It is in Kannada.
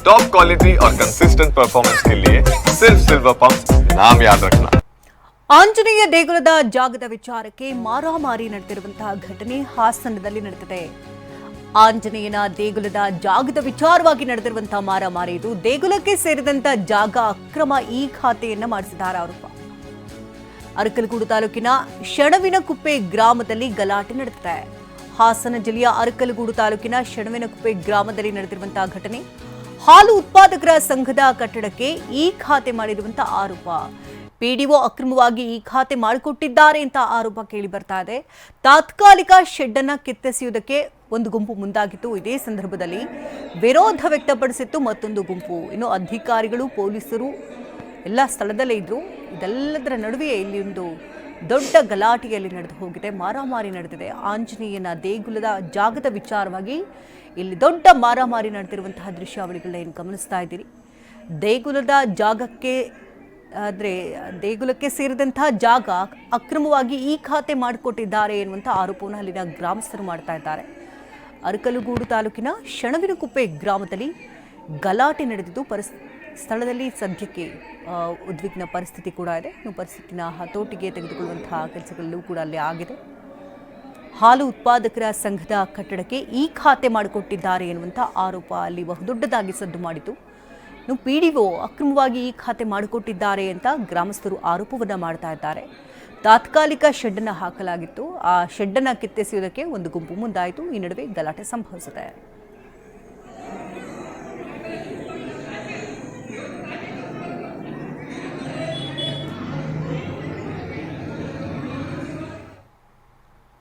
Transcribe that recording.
टॉप क्वालिटी और कंसिस्टेंट परफॉर्मेंस के लिए सिर्फ सिल्वर पंप नाम याद रखना ಆಂಜನೇಯ ದೇಗುಲದ ಜಾಗದ ವಿಚಾರಕ್ಕೆ ಮಾರಾಮಾರಿ ನಡೆದಿರುವಂತಹ ಘಟನೆ ಹಾಸನದಲ್ಲಿ ನಡೆದಿದೆ ಆಂಜನೇಯನ ದೇಗುಲದ ಜಾಗದ ವಿಚಾರವಾಗಿ ನಡೆದಿರುವಂತಹ ಮಾರಾಮಾರಿ ಇದು ದೇಗುಲಕ್ಕೆ ಸೇರಿದಂತ ಜಾಗ ಅಕ್ರಮ ಈ ಖಾತೆಯನ್ನ ಮಾಡಿಸಿದ್ದಾರೆ ಆರೋಪ ಅರಕಲಗೂಡು ತಾಲೂಕಿನ ಶಣವಿನಕುಪ್ಪೆ ಗ್ರಾಮದಲ್ಲಿ ಗಲಾಟೆ ನಡೆದಿದೆ ಹಾಸನ ಜಿಲ್ಲೆಯ ಅರಕಲಗೂಡು ತಾಲೂಕಿನ ಶಣವಿನಕುಪ್ಪೆ ಗ್ರಾಮದಲ್ಲಿ ನಡೆದಿರುವಂತಹ ಘಟನೆ ಹಾಲು ಉತ್ಪಾದಕರ ಸಂಘದ ಕಟ್ಟಡಕ್ಕೆ ಈ ಖಾತೆ ಮಾಡಿರುವಂತಹ ಆರೋಪ. ಪಿಡಿಒ ಅಕ್ರಮವಾಗಿ ಈ ಖಾತೆ ಮಾಡಿಕೊಟ್ಟಿದ್ದಾರೆ ಅಂತ ಆರೋಪ ಕೇಳಿ ಬರ್ತಾ ಇದೆ. ತಾತ್ಕಾಲಿಕ ಶೆಡ್ ಅನ್ನ ಕಿತ್ತೆಸೆಯುವುದಕ್ಕೆ ಒಂದು ಗುಂಪು ಮುಂದಾಗಿತ್ತು. ಇದೇ ಸಂದರ್ಭದಲ್ಲಿ ವಿರೋಧ ವ್ಯಕ್ತಪಡಿಸಿತ್ತು ಮತ್ತೊಂದು ಗುಂಪು. ಇನ್ನು ಅಧಿಕಾರಿಗಳು, ಪೊಲೀಸರು ಎಲ್ಲ ಸ್ಥಳದಲ್ಲೇ ಇದ್ರು. ಇದೆಲ್ಲದರ ನಡುವೆ ಇಲ್ಲಿ ಒಂದು ದೊಡ್ಡ ಗಲಾಟೆಯಲ್ಲಿ ನಡೆದು ಹೋಗಿದೆ, ಮಾರಾಮಾರಿ ನಡೆದಿದೆ. ಆಂಜನೇಯನ ದೇಗುಲದ ಜಾಗದ ವಿಚಾರವಾಗಿ ಇಲ್ಲಿ ದೊಡ್ಡ ಮಾರಾಮಾರಿ ನಡೆದಿರುವಂತಹ ದೃಶ್ಯಾವಳಿಗಳನ್ನ ಏನು ಗಮನಿಸ್ತಾ ಇದ್ದೀರಿ? ದೇಗುಲದ ಜಾಗಕ್ಕೆ ಆದರೆ ದೇಗುಲಕ್ಕೆ ಸೇರಿದಂತಹ ಜಾಗ ಅಕ್ರಮವಾಗಿ ಈ ಖಾತೆ ಮಾಡಿಕೊಟ್ಟಿದ್ದಾರೆ ಎನ್ನುವಂಥ ಆರೋಪವನ್ನು ಅಲ್ಲಿನ ಗ್ರಾಮಸ್ಥರು ಮಾಡ್ತಾ ಇದ್ದಾರೆ. ಅರಕಲಗೂಡು ತಾಲೂಕಿನ ಶಣವಿನಕುಪ್ಪೆ ಗ್ರಾಮದಲ್ಲಿ ಗಲಾಟೆ ನಡೆದಿದ್ದು, ಪರಿಸ್ ಸ್ಥಳದಲ್ಲಿ ಸದ್ಯಕ್ಕೆ ಉದ್ವಿಗ್ನ ಪರಿಸ್ಥಿತಿ ಕೂಡ ಇದೆ. ಇನ್ನು ಪರಿಸ್ಥಿತಿನ ಹತೋಟಿಗೆ ತೆಗೆದುಕೊಳ್ಳುವಂತಹ ಕೆಲಸಗಳಲ್ಲೂ ಕೂಡ ಅಲ್ಲಿ ಆಗಿದೆ. ಹಾಲು ಉತ್ಪಾದಕರ ಸಂಘದ ಕಟ್ಟಡಕ್ಕೆ ಈ ಖಾತೆ ಮಾಡಿಕೊಟ್ಟಿದ್ದಾರೆ ಎನ್ನುವಂಥ ಆರೋಪ ಅಲ್ಲಿ ಬಹುದೊಡ್ಡದಾಗಿ ಸದ್ದು ಮಾಡಿತು. ಇನ್ನು ಪಿ ಡಿ ಒ ಅಕ್ರಮವಾಗಿ ಈ ಖಾತೆ ಮಾಡಿಕೊಟ್ಟಿದ್ದಾರೆ ಅಂತ ಗ್ರಾಮಸ್ಥರು ಆರೋಪವನ್ನು ಮಾಡ್ತಾ ಇದ್ದಾರೆ. ತಾತ್ಕಾಲಿಕ ಶೆಡ್ಡನ್ನು ಹಾಕಲಾಗಿತ್ತು. ಆ ಶೆಡ್ಡನ್ನು ಕಿತ್ತೆಸೆಯುವುದಕ್ಕೆ ಒಂದು ಗುಂಪು ಮುಂದಾಯಿತು. ಈ ನಡುವೆ ಗಲಾಟೆ ಸಂಭವಿಸಿದೆ.